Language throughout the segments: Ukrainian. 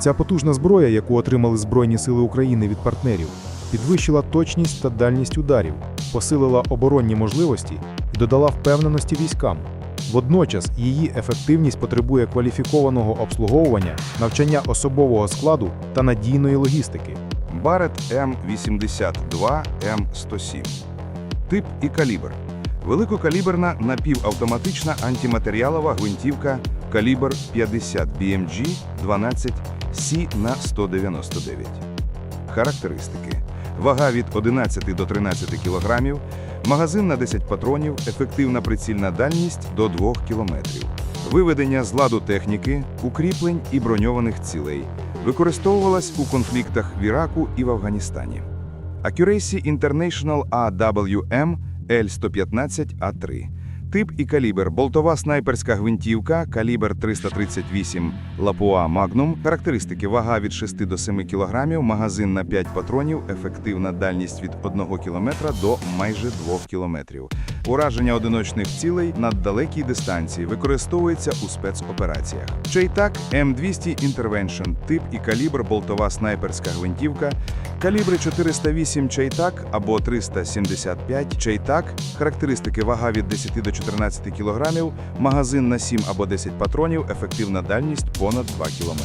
Ця потужна зброя, яку отримали Збройні Сили України від партнерів, підвищила точність та дальність ударів, посилила оборонні можливості і додала впевненості військам. Водночас її ефективність потребує кваліфікованого обслуговування, навчання особового складу та надійної логістики. Барет М82 М107. Тип і калібр. Великокаліберна напівавтоматична антиматеріалова гвинтівка калібр 50 BMG 12 C на 199. Характеристики. Вага від 11 до 13 кг, магазин на 10 патронів, ефективна прицільна дальність до 2 км. Виведення з ладу техніки, укріплень і броньованих цілей. Використовувалась у конфліктах в Іраку і в Афганістані. Accuracy International AWM L115A3. Тип і калібр. Болтова снайперська гвинтівка, калібр 338 Лапуа Магнум, Характеристики. Вага від 6 до 7 кг, магазин на 5 патронів, ефективна дальність від 1 км до майже 2 км. Ураження одиночних цілей на далекій дистанції використовується у спецопераціях. Чейтак М200 Intervention. Тип і калібр болтова снайперська гвинтівка, Калібри 408 Чайтак або 375 Чайтак, характеристики вага від 10 до 14 кг, магазин на 7 або 10 патронів, ефективна дальність понад 2 км.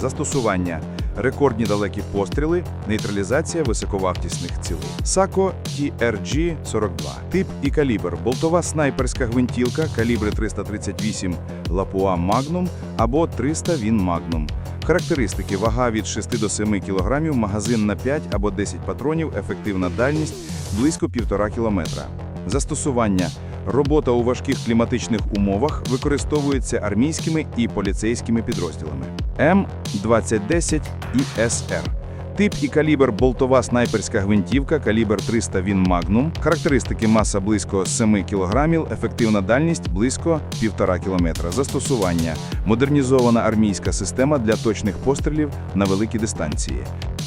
Застосування рекордні далекі постріли, нейтралізація високовартісних цілей. САКО TRG-42. Тип і калібр. Болтова снайперська гвинтівка, калібри 338 Лапуа Magnum або 300 Він Magnum. Характеристики: вага від 6 до 7 кг, магазин на 5 або 10 патронів, ефективна дальність близько 1,5 км. Застосування. Робота у важких кліматичних умовах використовується армійськими і поліцейськими підрозділами. М2010 і СР. Тип і калібр болтова снайперська гвинтівка, калібр 300 Він Magnum. Характеристики маса близько 7 кг, ефективна дальність близько 1,5 км. Застосування. Модернізована армійська система для точних пострілів на великі дистанції.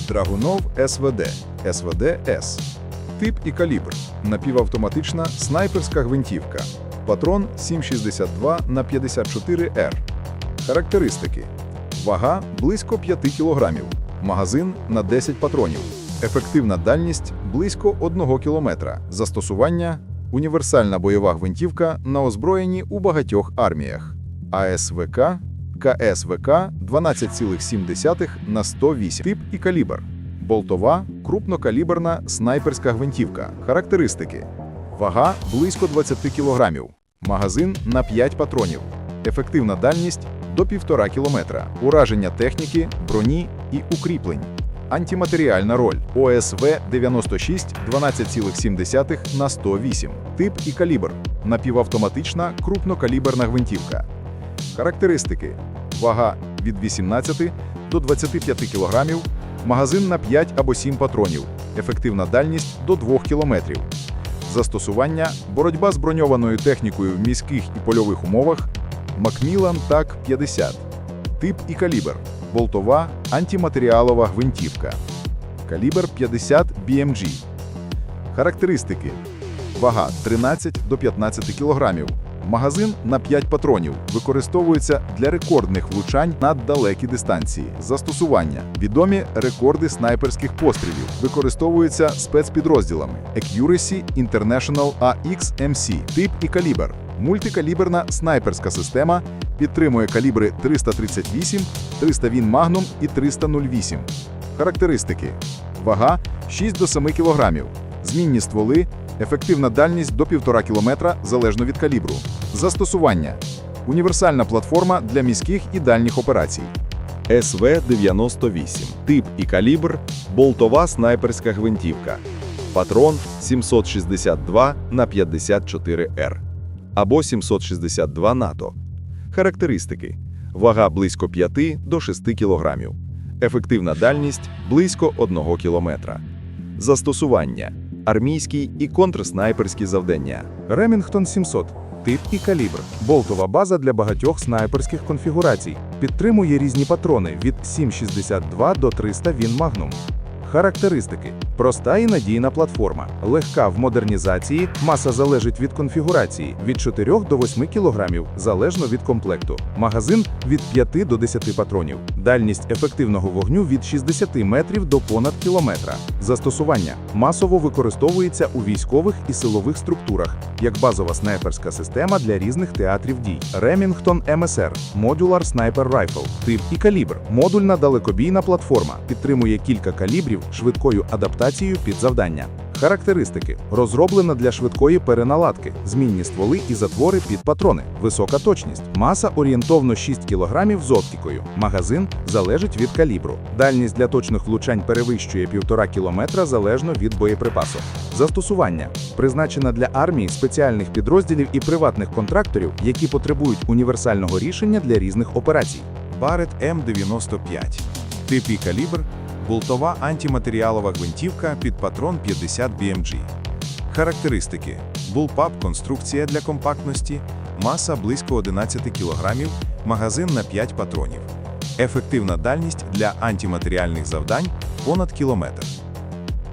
Драгунов СВД, СВД-С. Тип і калібр. Напівавтоматична снайперська гвинтівка. Патрон 7,62 на 54 р Характеристики. Вага близько 5 кг. Магазин на 10 патронів. Ефективна дальність близько 1 км. Застосування універсальна бойова гвинтівка на озброєнні у багатьох арміях. АСВК КСВК 12,7 на 108. Тип і калібр. Болтова, крупнокаліберна снайперська гвинтівка. Характеристики. Вага близько 20 кг. Магазин на 5 патронів. Ефективна дальність до 1,5 км. Ураження техніки, броні і укріплень. Антиматеріальна роль ОСВ 96 12,7 на 108. Тип і калібр. Напівавтоматична крупнокаліберна гвинтівка. Характеристики: вага від 18 до 25 кг, магазин на 5 або 7 патронів, ефективна дальність до 2 км. Застосування боротьба з броньованою технікою в міських і польових умовах Macmillan TAC 50. Тип і калібр. Болтова антиматеріалова гвинтівка. Калібр 50 BMG. Характеристики: вага 13 до 15 кг. Магазин на 5 патронів використовується для рекордних влучань на далекі дистанції. Застосування. Відомі рекорди снайперських пострілів використовуються спецпідрозділами Accuracy International AX-MC. Тип і калібр. Мультикаліберна снайперська система підтримує калібри 338, 300 Він Magnum і 308. Характеристики: вага 6 до 7 кг, змінні стволи, ефективна дальність до 1,5 км залежно від калібру. Застосування: універсальна платформа для міських і дальніх операцій. СВ-98. Тип і калібр – болтова снайперська гвинтівка. Патрон 762 на 54 р або 762 НАТО. Характеристики. Вага близько 5 до 6 кг. Ефективна дальність близько 1 км. Застосування. Армійські і контрснайперські завдання. Ремінгтон 700. Тип і калібр. Болтова база для багатьох снайперських конфігурацій. Підтримує різні патрони від 7,62 до 300 Він Magnum. Характеристики: проста і надійна платформа, легка в модернізації, маса залежить від конфігурації від 4 до 8 кг, залежно від комплекту. Магазин від 5 до 10 патронів. Дальність ефективного вогню від 60 метрів до понад кілометра. Застосування масово використовується у військових і силових структурах як базова снайперська система для різних театрів дій. Remington MSR – Modular Sniper Rifle, тип і калібр, модульна далекобійна платформа, підтримує кілька калібрів швидкою адаптацією під завдання. Характеристики: розроблена для швидкої переналадки, змінні стволи і затвори під патрони, висока точність, маса орієнтовно 6 кг з оптикою. Магазин залежить від калібру. Дальність для точних влучань перевищує 1,5 км залежно від боєприпасу. Застосування призначена для армії, спеціальних підрозділів і приватних контракторів, які потребують універсального рішення для різних операцій. Барет М95. Тип і калібр болтова антиматеріалова гвинтівка під патрон 50 BMG. Характеристики: Bullpup – конструкція для компактності, маса близько 11 кг, магазин на 5 патронів. Ефективна дальність для антиматеріальних завдань понад кілометр.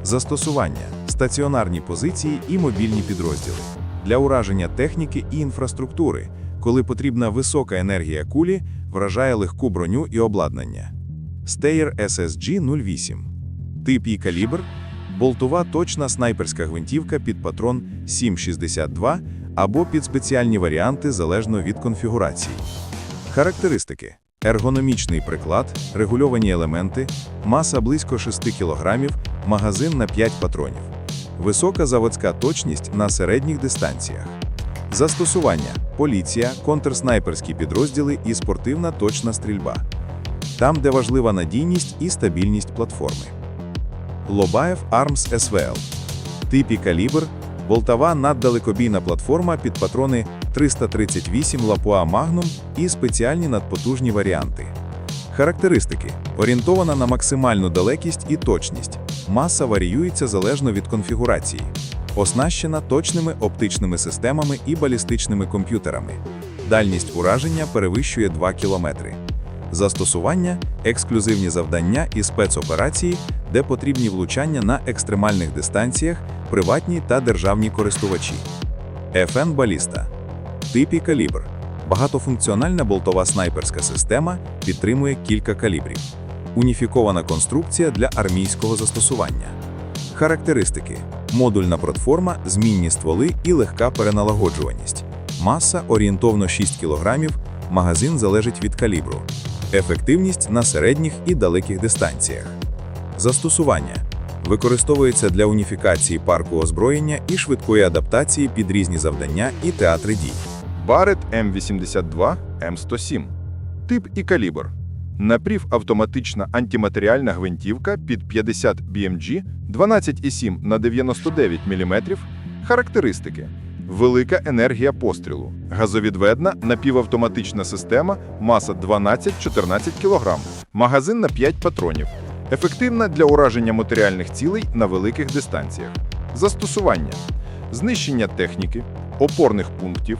Застосування: стаціонарні позиції і мобільні підрозділи для ураження техніки і інфраструктури, коли потрібна висока енергія кулі, вражає легку броню і обладнання. Steyr SSG 08. Тип і калібр болтова точна снайперська гвинтівка під патрон 7,62 або під спеціальні варіанти залежно від конфігурації. Характеристики: ергономічний приклад, регульовані елементи, маса близько 6 кг, магазин на 5 патронів, висока заводська точність на середніх дистанціях. Застосування: поліція, контрснайперські підрозділи і спортивна точна стрільба. Там, де важлива надійність і стабільність платформи. Лобаєв Arms SVL. Тип і калібр болтова наддалекобійна платформа під патрони 338 Лапуа Magnum і спеціальні надпотужні варіанти. Характеристики: орієнтована на максимальну далекість і точність. Маса варіюється залежно від конфігурації. Оснащена точними оптичними системами і балістичними комп'ютерами. Дальність ураження перевищує 2 кілометри. Застосування ексклюзивні завдання і спецоперації, де потрібні влучання на екстремальних дистанціях, приватні та державні користувачі. FN Баліста. Тип і калібр. Багатофункціональна болтова снайперська система підтримує кілька калібрів. Уніфікована конструкція для армійського застосування. Характеристики: модульна платформа, змінні стволи і легка переналагоджуваність. Маса орієнтовно 6 кг, магазин залежить від калібру. Ефективність на середніх і далеких дистанціях. Застосування використовується для уніфікації парку озброєння і швидкої адаптації під різні завдання і театри дій. Барет М82 М107. Тип і калібр. Напівавтоматична антиматеріальна гвинтівка під 50 BMG 12,7 на 99 мм. Характеристики: велика енергія пострілу, газовідведна напівавтоматична система, маса 12-14 кг, магазин на 5 патронів. Ефективна для ураження матеріальних цілей на великих дистанціях. Застосування: знищення техніки, опорних пунктів,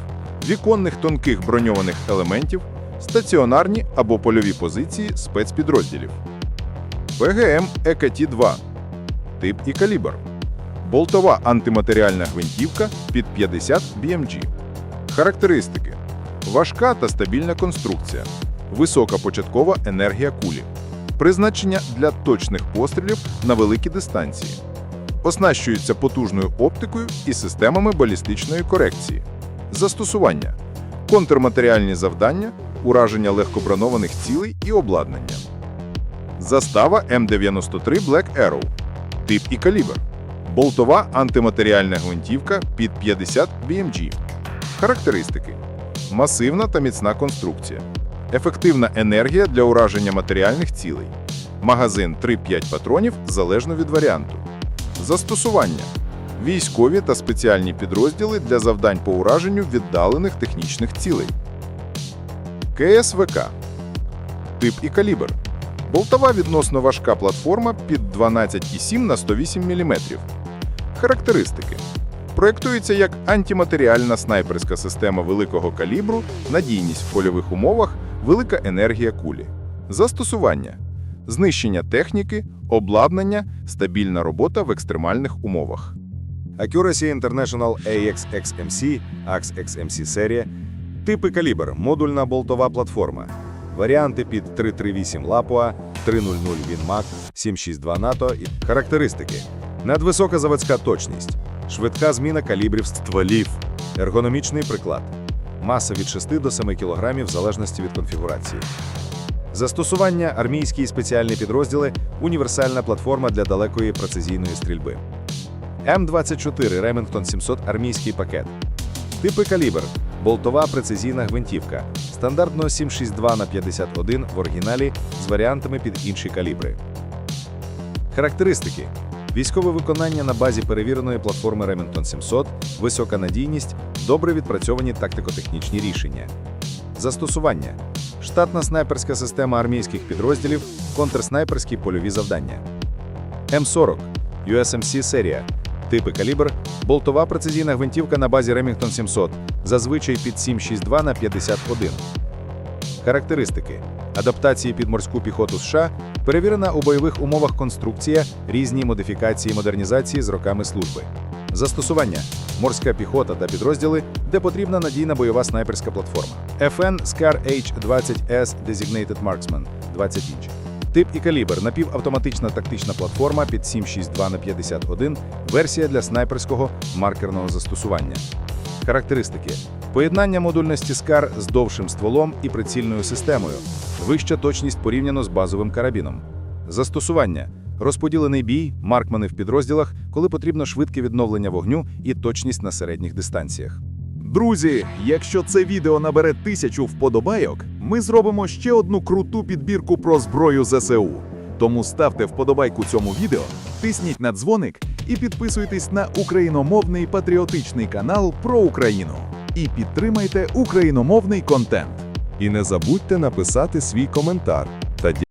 віконних тонких броньованих елементів, стаціонарні або польові позиції спецпідрозділів. ПГМ ЕКТ-2. Тип і калібр. Болтова антиматеріальна гвинтівка під 50 BMG. Характеристики: важка та стабільна конструкція, висока початкова енергія кулі, призначення для точних пострілів на великі дистанції, оснащується потужною оптикою і системами балістичної корекції, застосування, контрматеріальні завдання, ураження легкобронованих цілей і обладнання. Застава М93 Black Arrow. Тип і калібр. Болтова антиматеріальна гвинтівка під 50 BMG. Характеристики: масивна та міцна конструкція, ефективна енергія для ураження матеріальних цілей, магазин 3-5 патронів залежно від варіанту, застосування, військові та спеціальні підрозділи для завдань по ураженню віддалених технічних цілей. КСВК. Тип і калібр. Болтова відносно важка платформа під 12,7 на 108 мм. Характеристики. Проєктується як антиматеріальна снайперська система великого калібру, надійність в польових умовах, велика енергія кулі. Застосування. знищення техніки, обладнання, стабільна робота в екстремальних умовах. Accuracy International AX-XMC, AX-XMC серія, типи калібр, модульна болтова платформа, варіанти під 338 Lapua, 300 WinMac, 762 НАТО і характеристики. Надвисока заводська точність, швидка зміна калібрів стволів, ергономічний приклад, маса від 6 до 7 кг в залежності від конфігурації. Застосування армійські і спеціальні підрозділи універсальна платформа для далекої прецизійної стрільби. М24 Remington 700 армійський пакет. Типи калібр. Болтова прецизійна гвинтівка. Стандартно 762 на 51 в оригіналі з варіантами під інші калібри. Характеристики. Військове виконання на базі перевіреної платформи Remington 700, висока надійність, добре відпрацьовані тактико-технічні рішення. Застосування. Штатна снайперська система армійських підрозділів, контрснайперські польові завдання. М40 USMC серія. Типи калібр, болтова прецизійна гвинтівка на базі Remington 700, зазвичай під 7,62 на 51. Характеристики. Адаптації під морську піхоту США, перевірена у бойових умовах конструкція, різні модифікації модернізації з роками служби. Застосування. Морська піхота та підрозділи, де потрібна надійна бойова снайперська платформа. FN SCAR H20S Designated Marksman 20 інч. Тип і калібр напівавтоматична тактична платформа під 762 на 51 версія для снайперського маркерного застосування. Характеристики: поєднання модульності SCAR з довшим стволом і прицільною системою, вища точність порівняно з базовим карабіном. Застосування: розподілений бій, маркмани в підрозділах, коли потрібно швидке відновлення вогню і точність на середніх дистанціях. Друзі, якщо це відео набере тисячу вподобайок, ми зробимо ще одну круту підбірку про зброю ЗСУ. Тому ставте вподобайку цьому відео, тисніть на дзвоник і підписуйтесь на україномовний патріотичний канал про Україну. І підтримайте україномовний контент. І не забудьте написати свій коментар.